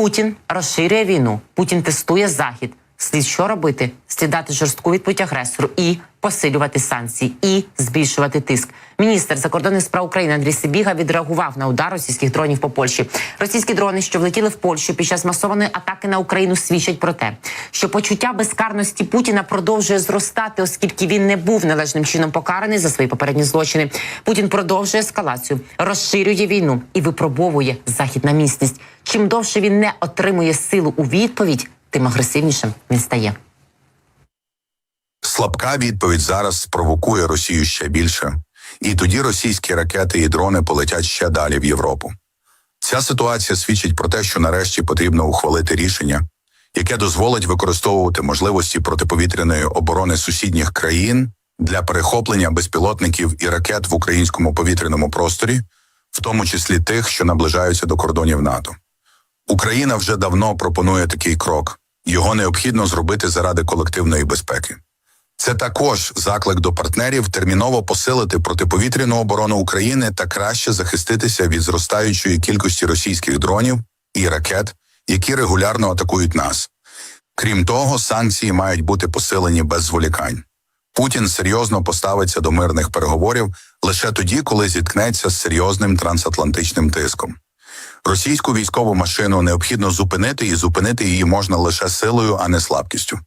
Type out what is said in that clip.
Путін розширює війну. Путін тестує захід. Слід що робити? Слід дати жорстку відповідь агресору і посилювати санкції, і збільшувати тиск. Міністр закордонних справ України Андрій Сибіга відреагував на удар російських дронів по Польщі. Російські дрони, що влетіли в Польщу під час масованої атаки на Україну, свідчать про те, що почуття безкарності Путіна продовжує зростати, оскільки він не був належним чином покараний за свої попередні злочини. Путін продовжує ескалацію, розширює війну і випробовує захід на міцність. Чим довше він не отримує силу у відповідь, тим агресивнішим він стає. Слабка відповідь зараз спровокує Росію ще більше, і тоді російські ракети і дрони полетять ще далі в Європу. Ця ситуація свідчить про те, що нарешті потрібно ухвалити рішення, яке дозволить використовувати можливості протиповітряної оборони сусідніх країн для перехоплення безпілотників і ракет в українському повітряному просторі, в тому числі тих, що наближаються до кордонів НАТО. Україна вже давно пропонує такий крок. Його необхідно зробити заради колективної безпеки. Це також заклик до партнерів терміново посилити протиповітряну оборону України та краще захиститися від зростаючої кількості російських дронів і ракет, які регулярно атакують нас. Крім того, санкції мають бути посилені без зволікань. Путін серйозно поставиться до мирних переговорів лише тоді, коли зіткнеться з серйозним трансатлантичним тиском. Російську військову машину необхідно зупинити, і зупинити її можна лише силою, а не слабкістю.